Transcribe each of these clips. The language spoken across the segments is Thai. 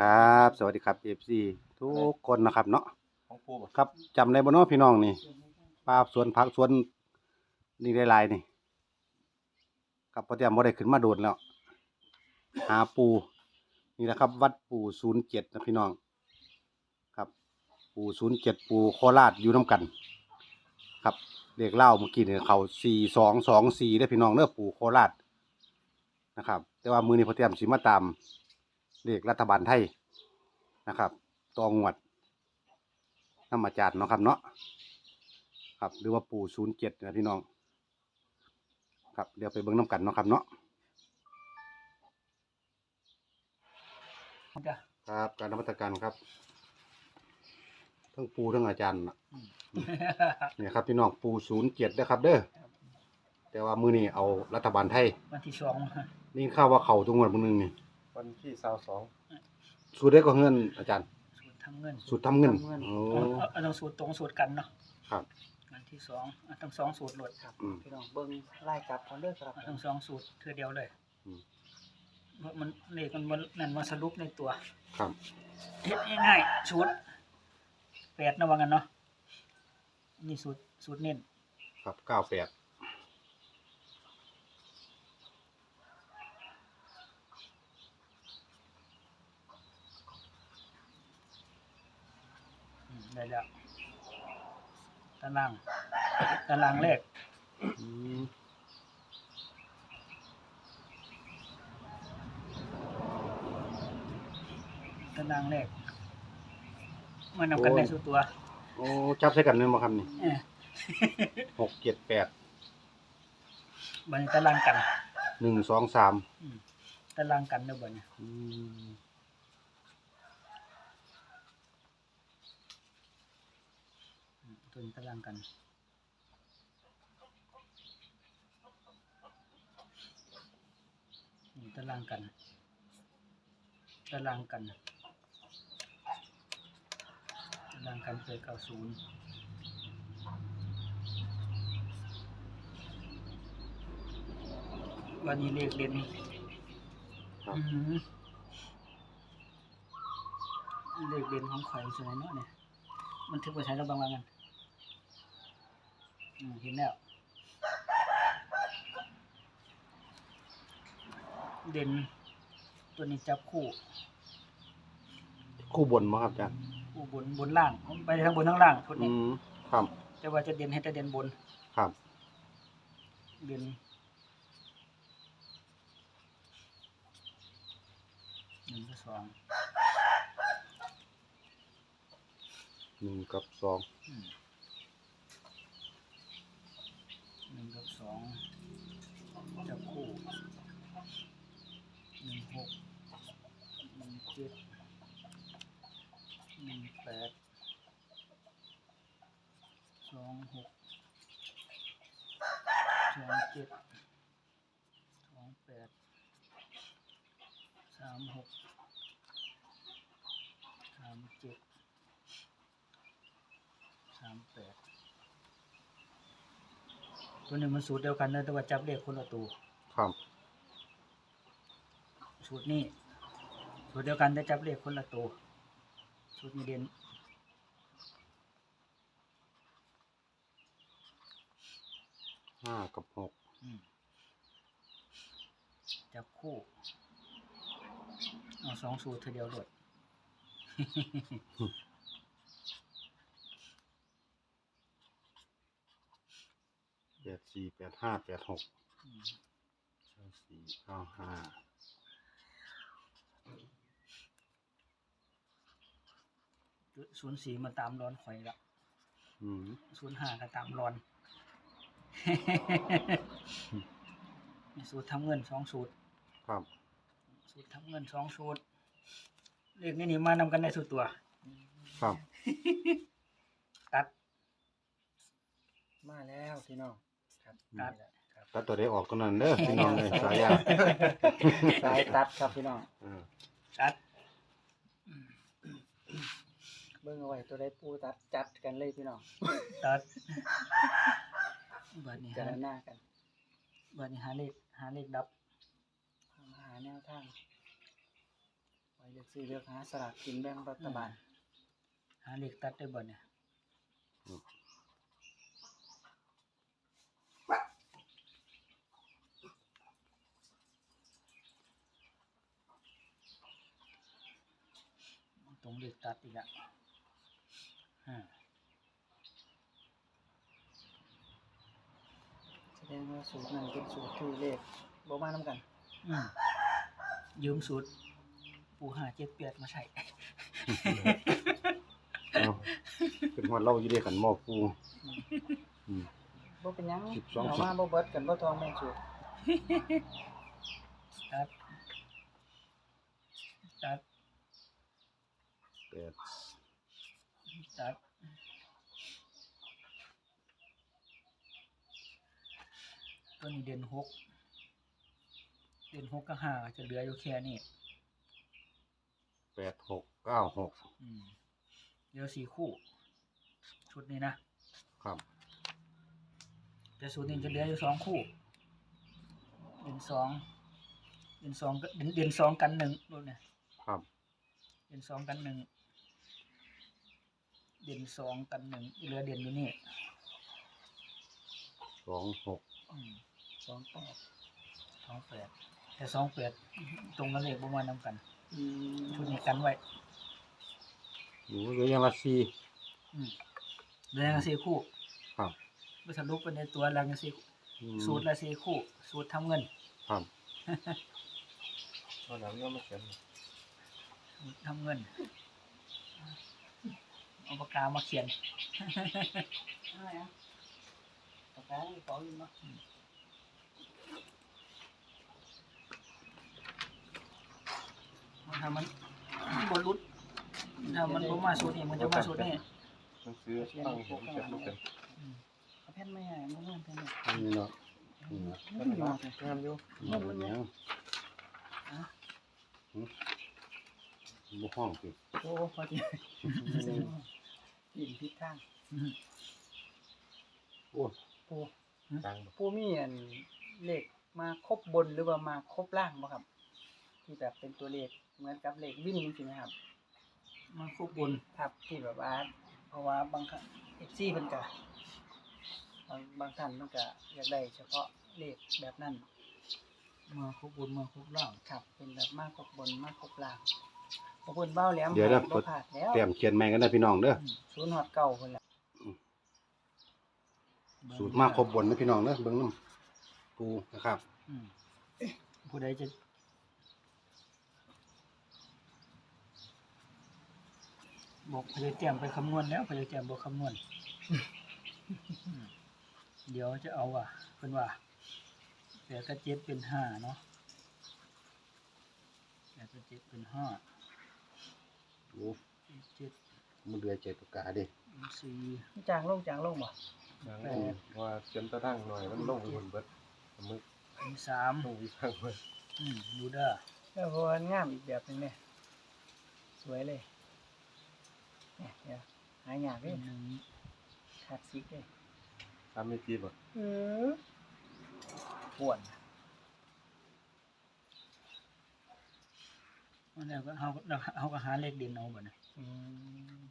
ครับ สวัสดีครับ FC ทุกคนนะครับเนาะของปูบ่ครับจำได้บ่เนาะพี่น้องนี่ป้าสวนผักสวนนี่หลายๆนี่ครับพอเตรียมบ่ได้ขึ้นมาโดดแล้ว หาปูนี่นะครับ วัดปู07นะพี่น้อง ครับปู07ปูโคราชอยู่น้ำกัน ครับเลขเล่าเมื่อกี้เนี่ยเขา4224ได้อพี่น้องเด้อปูโคราชนะครับ แต่ว่ามือนี้พอเตรียมสิมาตาม เลขรัฐบาลไทยนะครับตองวดน้ำอาจารย์เนาะครับเนาะครับหรือว่าปู่ศูนย์เจ็ดนะพี่น้อง ครับเดี๋ยวไปเบิ้งน้ำกันเนาะครับเนาะจ้ะครับการนมัตการครับทั้งปูทั้งอาจารย์น่ะเนี่ยครับพี่น้องปูศูนย์เจ็ดนะครับ เด้อแต่ว่ามือนี้เอารัฐบาลไทยวันที่สองนี่ข้าวว่าเข่าทุกงวดมือนึงนี่ วันที่สาวสอง สูตรได้ก็เงินอาจารย์ สูตรทำเงินสูตรทำเงินโอ้ เอาเอาต้องสูตรตรงสูตรกันเนาะครับวันที่สองเอาทั้งสองสูตรหลดครับอืม พี่น้องเบิ้งไล่กลับพร้อมเด้อครับเอาทั้งสองสูตรเทือเดียวเลยอืม เพราะมันเลขมันมันนั่นมาสรุปในตัว ครับ เฮ็ดง่ายๆสูตรแปดนะว่างั้นเนาะนี่สูตรสูตรเน้นครับเก้าแปด ได้แล้วตารางตารางเลขอืมตารางเลขมานำกันได้สุดตัวโอ้จับใส่กันเนี่ยมาครับนี่เออหกเจ็ดแปดบัดนตารางกัน หนึ่งสองสามอืมตารางกันเด้อบัดนี้อืม อืมตัวนี้ตารางกันนี่ตารางกัน ตารางกัน ตารางกันเปิดเก้าศูนย์วันนี้เลขเด่นครับอืมเลขเด่นของข่อยสวยเนาะเนี่ย มันทึกไปใช้แล้วบางวันกัน อืมเห็นแล้ว เด่น ตัวนี้จับคู่ คู่บนมาครับอาจารย์คู่บนบนล่างผมไปทางบนทางล่างทุนอืนี้มครับแต่ว่าจะเด่นให้แต่เด่นบน ครับเด่นหนึ่งกับสองหนึ่งกับสองอืมหนึ่งกับ สองจับคู่หนึ่งหกหนึ่งเจ็ดหนึ่งแปดสองหกสองเจ็ดสองแปดสามหกสามเจ็ดสามแปด ตัวหนึ่งมันสูตรเดียวกันนะแต่ว่าจับเลขคนละตัวครับสูตรนี้สูตรเดียวกันแต่จับเลขคนละตัวสูตรนี้เด่นห้ากับหกอืมจับคู่เอาสองสูตรทีเดียวเลย ปดสี่แปดห้าแปดหกอืมเก้าสี่เก้าห้าศูนย์สี่มาตามร้อนข่อยละอืมศูนย์ห้าก็ตามร้อน สูตรทำเงินสองสูตร ครับสูตรทำเงินสองสูตรเลขนี่นี่มานำกันในสูตรตัว ครับ ตัด มาแล้วพี่น้อง ครับตัดนี่แหละครับแล้วตัวได้ออกตัวนั้นเด้อพี่น้องเลยสายยาสายตัดครับพี่น้องอ่าตัดเบิ้งเอาไว้ตัวได้ปูตัดจัดกันเลยพี่น้องตัดบัดนี้จะหาหน้ากันบัดนี้หาเลขหาเลขดับมาหาแนวทางไว้เลือกซื้อเลือกหาสลากกินแบ่งรัฐบาลหาเลขตัดได้บ่เนี่ย ตรงเลขตัดอีกอะอ่าแสดงว่าสูตรนั้นเป็นสูตรที่เลขบ่มานํกันอืมยืมสูตรปูหาเจ็ดเปียดมาใช้เอาเป็นหัวเราอยู่เดียวกันหม้อปูอืม บ่เป็นหยังสิบสอง เอามาบ่เบิดกันบ่ทองแม่นสูตร ตัด ตัด แป ดตัดตัวนี้เด่นหกเด่นหกกับห้าก็จะเหลืออยู่แค่นี้แปดหกเก้าหกอืมเหลือสี่คู่ ชุดนี้นะครับแต่สูตรนี้จะเหลืออยู่สองคู่ เด่นสองเด่นสองก็เด่นเด่นสองกันหนึ่งรุ่นเนี่ยครับ เด่นสองกันหนึ่ง เด่นสองกันหนึ่งเหลือเด่นอยู่นี่สองหกอืมสองแปดสองแปดแต่สองแปดตรงกันเลขประมาณนำกันอืมชุดนี้กันไว้หนูเหลือยังละสี่ อืมเหลือกันสี่คู่ครับไปทะลุไปในตัวแรงกันสี่อืมสูตรละสี่คู่ สูตรทำเงินครับเอาหนังก็มาเขียนสูตรทำเงิน เอาปากกามาเขียนอะไรอะปากกาในกระเป๋าอยู่เนาะมันทำมันบนรุดถ้ามันบ่มาสูตรนี้มันจะมาสูตรนี้หนังสือตั้งเขียนเขียนลูกเป็นอืมเอาแผ่นไม่ให้มันมันแผ่นเนี่ยนี่เนาะอืมมันมีหมดเลยงามอยู่นี่มันยังอะ บุห้องสิโอ้พอดียินทิศทางอืมโอ้ปูตังปูมีอันเลขมาครบบนหรือว่ามาครบล่างบ่ครับ ที่แบบเป็นตัวเลขเหมือนกับเลขวิ่งจริงๆนะครับ มาควบบนครับที่แบบว่าเพราะว่าบางครั้งเอฟซีเพิ่นก็บางบางท่านมันก็อยากได้เฉพาะเลขแบบนั้นมาควบบนมาควบล่างครับ เป็นแบบมากครบบนมากครบล่าง พอเพิ่นเบ้าแหลมเดี๋ยวนะ บ่พลาดแล้วเตรียมเขียนใหม่กันนะพี่น้องเด้อศูนย์ฮอดเก่าเพิ่นล่ะสูตรมาครบบนนะพี่น้องเด้อเบิ่งน้ำปูนะครับอืมผู้ใดจะบอกพยายแจมไปคำนวณแล้วพยายแจมบอกคำนวณอืมเดี๋ยวจะเอาว่ะเพิ่นว่าแปดกับเจ็ดเป็นห้าเนาะแปดกับเจ็ดเป็นห้า โอ้เจ็ดมันเดือใจปากกาเดิเป็นสี่จางลงจางลงบ่หนังว่าเขียนตะทั้งหน่อยมันลงไปบนเบิดมึกเป็นสามลงวิพังเบิดอืมดูเด้อแล้วเพราะว่างามอีกแบบหนึงเนี่ยสวยเลยเนี่ยเดี๋ยวหายากเลเป็ยนหนึ่งขาดซิกเลยตามไม่จีบอะเออปวน มัน แล้วก็เฮาเราเฮาก็หาเลขเด่นเอาบ่เนี่ยอืม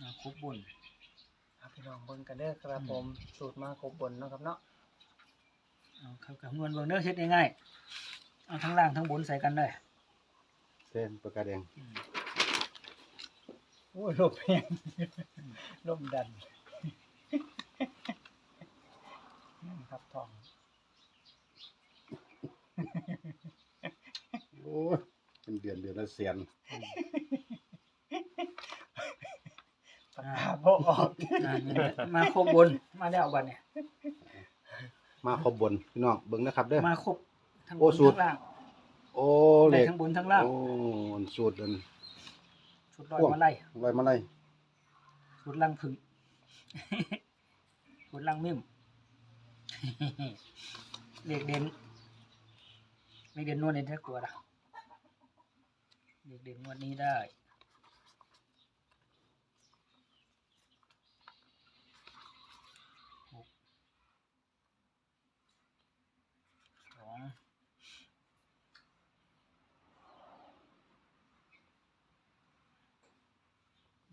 อ่าครบบน เอาพี่น้องเบิ่งกันเด้อครับผม สูตรมาครบบนเนาะครับเนาะเอาครับคำนวณเบิ่งเด้อเฮ็ดง่ายๆเอาทั้งล่างทั้งบนใส่กันได้เส้นปากกาแดงอืมโอ้ยลมแรงลมดันนั่นครับทอง โอ้ย เป็นเดือนเดือนละแสนปากกาบ่ออกอ่านี่แหละมาครบบนมาแล้วบัดเนี่ย มาครบบนพี่น้องเบิ่งนะครับเด้อ มาครบทั้งบโอ้นสูตร ทั้งล่างโอ้ได้เล็กทั้งบนทั้งล่างโอ้สูตรอัน ชุดลอยมาไล่ไว้มาไล่ชุดล่างผึ่ง ชุดล่างมิ่ม เด็กเด่นเด็กเด่นนวดเนี่ยถ้ากลัวละ เด็กเด็กวันนี้ได้หกสอง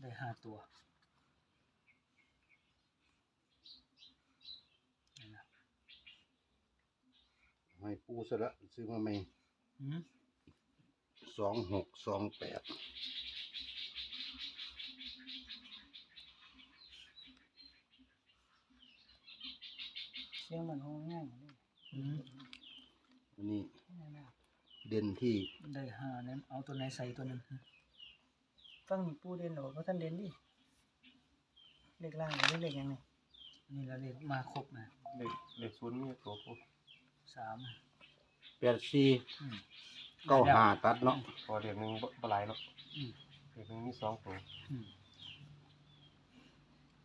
ได้ห้าตัวให้ปูซะละซื้อมาใหม่ สองหกสองแปดเสียงมันห้องง่ายเลยอืมอันนี้นี่นะเด่นที่ได้ห้านั้นเอาตัวไหนใส่ตัวหนึงฟังนี่ปูเด่นหรอเพราะท่านเด่นดิเลขล่างหรือเลขยังไงนี่ละเลขมาครบนะเลขเลขศูนย์มีตัวผู้สามแปดสี่อืม เก้าห้าตัดเนาะพอเด็กหนึ่งบ่บ่หลายเนาะอืมเด็กหนึ่งมีสองตัวอืม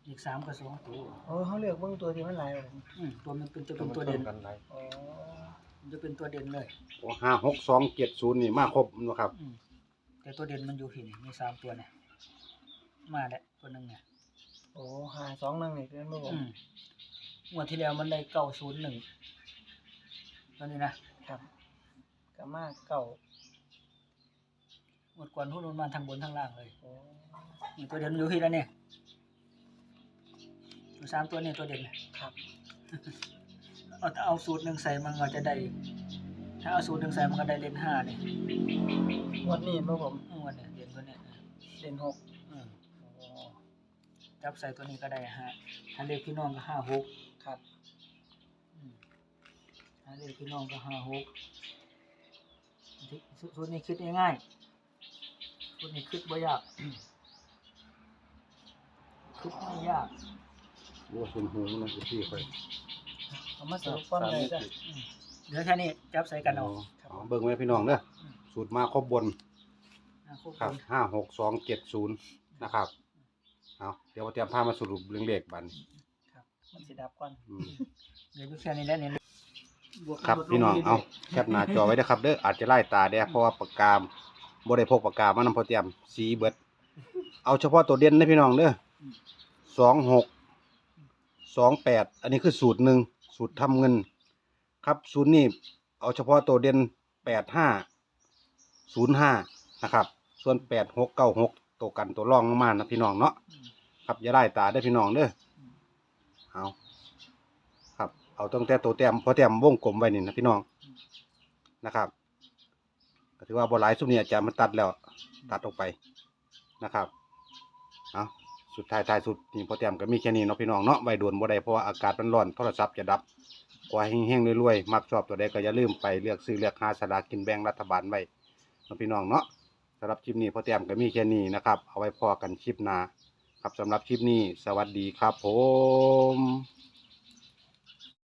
เลขสามกับสองตัวโอ้เขาเลือกเบิ่งตัวที่มันหลายกว่าผมอืมตัวมันเป็นจะตัเป็วนมันตัวชเด่นนกันหลายอ๋อมันจะเป็นตัวเด่นเลยโอ้ห้าหกสองเจ็ดศูนย์นี่มาครบเนาะครับ อืมแต่ตัวเด่นมันอยู่ที่นี่มีสามตัวเนี่ยมาแล้วตัวหนึ่งเนี่ยโอ้หาสองหนึ่งนี่เป็นบ่ผมอืมงวดที่แล้วมันได้เก้าศูนย์หนึ่งตัวนี้นะครับ กับมาเก่างวดก่อนทุนมันมาทางบนทางล่างเลยโอ้นี่ตัวเด่นมันอยู่ที่แล้วเนี่ยตัวสามตัวนี่ตัวเด่นเนี่ยครับ เอาถ้าเอาสูตรหนึ่งใส่มันก็จะได้ ถ้าเอาสูตรหนึ่งใส่มันก็ได้เลนห้าเนี่ยงวดนี้บ่ผมงวดเนี่ยเด่นตัวเนี่ยเด่นหกอืมโอ้จับใส่ตัวนี้ก็ได้ห้าถ้าเลขพี่น้องก็ห้าหกครับอืมถ้าเลขพี่น้องก็ห้าหกที่ สูสูตรนี้คิดง่ายๆสูตรนี้คิดบ่ยากคิดไม่ยากโอ้คุณหูมันคือที่ค่อยเอามาสรุปฟังเลยจ้ะอืมเหลือแค่นี้จับใส่กันเอาเอาเบิ่งไว้พี่น้องเด้อสูตรมาครบบนอะครบครับนห้าหกสองเจ็ดศูนย์นะครับเอาเดี๋ยวเตรียมพามาสรุปเรื่องเลขบันครับมันสิดับก่อนอืมเหลืออยู่แค่นี้แล้วเนี่ยวก ครับลดลพี่น้องรื่ยๆเอาแคปหน้าจอไว้นะครับเด้ออาจจะไล่ตาเด้อเพราะว่าปากกามบ่ได้พกปากกามานำพอเตรียมสีเบิด เอาเฉพาะตัวเด่นนะพี่น้องเด้อสองหกสองแปดอันนี้คือสูตรหนึ่งสูตรทำเงิน ครับสูตรนี้เอาเฉพาะตัวเด่นแปดห้าศูนย์ห้านะครับ ส่วนแปดหกเก้าหกตัวกันตัวรองลงมานะพี่น้องเนาะอืมครับอย่าไล่ตาได้อพี่น้องเด้ออืมเอาครับ เอาตั้งแต่ตัวแต้มพอแต้มวงกลมไว้นี่นะพี่น้องนะครับก็ถือว่าบอหลายสุดนี้อาจารย์มันตัดแล้ว ตัดออกไปนะครับเอาสุดท้ายท้ายสุดนี่พอแต้มก็มีแค่นี้เนาะพี่น้องเนาะไว้ด่วนบ่ได้เพราะว่าอากาศมันร้อนโทรศัพท์จะดับกว่าแห้งๆรวยๆมักชอบตัวใดก็อย่าลืมไปเลือกซื้อเลือกหาสลากกินแบ่งรัฐบาลไว้เนาะพี่น้องเนาะสำหรับคลิปนี้พอแต้มก็มีแค่นี้นะครับ เอาไว้พอกันคลิปหน้าครับสำหรับคลิปนี้ สวัสดีครับผม